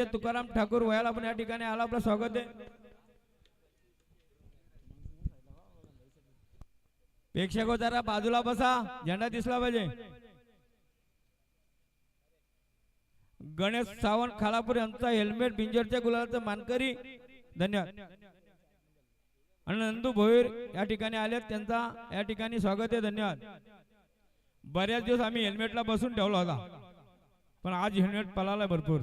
आमचे तुकाराम ठाकूर वयाला पण या ठिकाणी आला. आपलं स्वागत आहे. प्रेक्षक हो, जरा बाजूला बसा. झेंडा दिसला पाहिजे. गणेश सावंत खालापूर यांचा हेल्मेट बिंजरच्या गुलाबाचा मानकरी. धन्यवाद. आणि नंदू भोईर या ठिकाणी आले त्यांचा या ठिकाणी स्वागत आहे. धन्यवाद. बऱ्याच दिवस आम्ही हेल्मेटला बसून ठेवला होता. पण आज हेल्मेट पळाला भरपूर.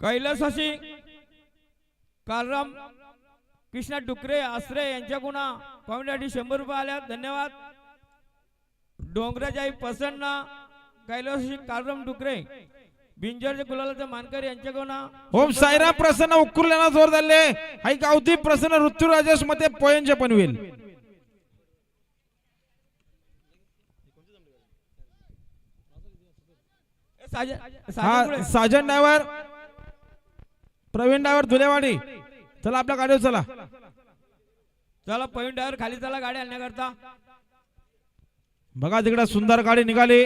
कैलासाशी कालराम कृष्णा डुकरे आसरे यांच्या गुणा पाहुण्यासाठी शंभर रुपये आल्या. धन्यवाद. डोंगराजाई प्रसन्न कैलासाशी कालराम डुकरे बिंजरच्या गुलालाचा मानकरी यांच्या गुणा. ओम साईराम प्रसन्न उकुरल्याना जोर झाले हाय गावती प्रसन्न ऋतुराजेशमध्ये पोयंचे पनवेल. साजन हा साजन साजन ड्रायव्हर प्रवीण ड्रायव्हर धुलेवाडी. चला आपल्या गाडीवर चला. चला पॉईंट ड्रायव्हर खाली चला गाडी आणण्याकरता. बघा तिकडे सुंदर गाडी निघाली.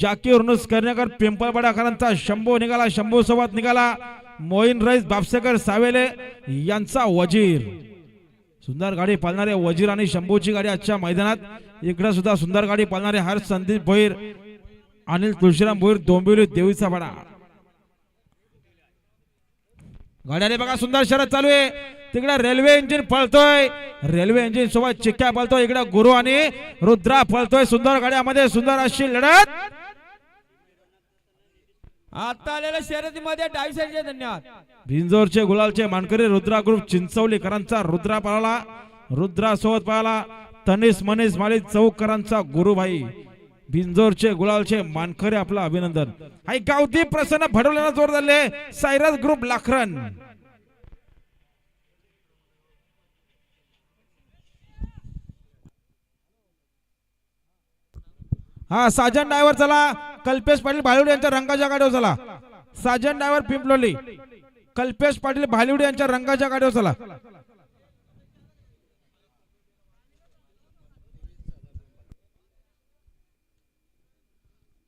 जाकीर उर्नुस करण्याकर पिंपळपाडाकरांचा शंभू निघाला शंभू सोबत निघाला. मोईन रईस बापसेकर सावेले यांचा वजीर. सुंदर गाडी पालणारे वजीर आणि शंभूची गाडी आजच्या मैदानात. इकडे सुद्धा सुंदर गाडी पालणारे हर संदीप भोईर अनिल तुळशीराम भोईर डोंबिवली देवीचा पाडा गाड्याने बघा सुंदर शरद चालू आहे. तिकडे रेल्वे इंजिन पळतोय. रेल्वे इंजिन सोबत चिक्क्या पळतोय. इकडे गुरु आणि रुद्रा पळतोय. सुंदर गाड्यामध्ये सुंदर अशी लढत. आता आलेल्या शर्यतीमध्ये डावी साईडचे धन्यवाद. भिंजोरचे गुलालचे मानकरी रुद्रा ग्रुप चिंचवलीकरांचा रुद्रा पळाला. रुद्रा सोबत पळाला. तनिस मनीष मालिक चौककरांचा गुरुभाई. भिंजोरचे गुलालचे मानकरे आपलं अभिनंदन. हाय गावती प्रसन्न भडवल्याला जोर झाले सायरस ग्रुप लाखरन. हा साजन डायव्हर चला. कल्पेश पाटील भालिवडे यांच्या रंगाच्या गाडीवर चला. साजन डायव्हर पिंपलोली. कल्पेश पाटील भालिवडे यांच्या रंगाच्या गाडीवर चला.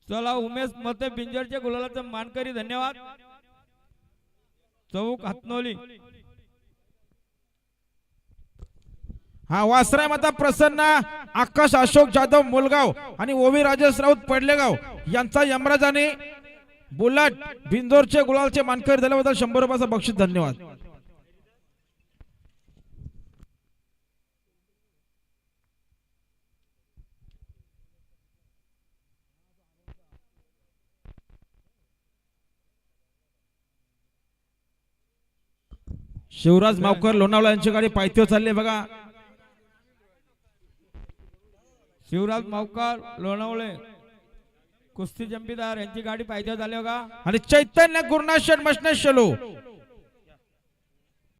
चला उमेश मते बिंजरच्या गुलालाचं मानकरी धन्यवाद. चौक हातनोली. हा वासराय माता प्रसन्न आकाश अशोक जाधव मुलगाव आणि ओवी राजेश राऊत पडलेगाव यांचा यमराज आणि बुलट बिंदोरचे गुलालचे मानकरी झाल्याबद्दल शंभर रुपयाचा बक्षीस धन्यवाद. शिवराज मावकर लोणावळा यांची गाडी पायथ्यावर चालली बघा शिवराज मावकर लोणावळे कुस्ती जंपीदार यांची गाडी झाली हो का आणि चैतन्य गुरुनाथ शेठ मशने शेलो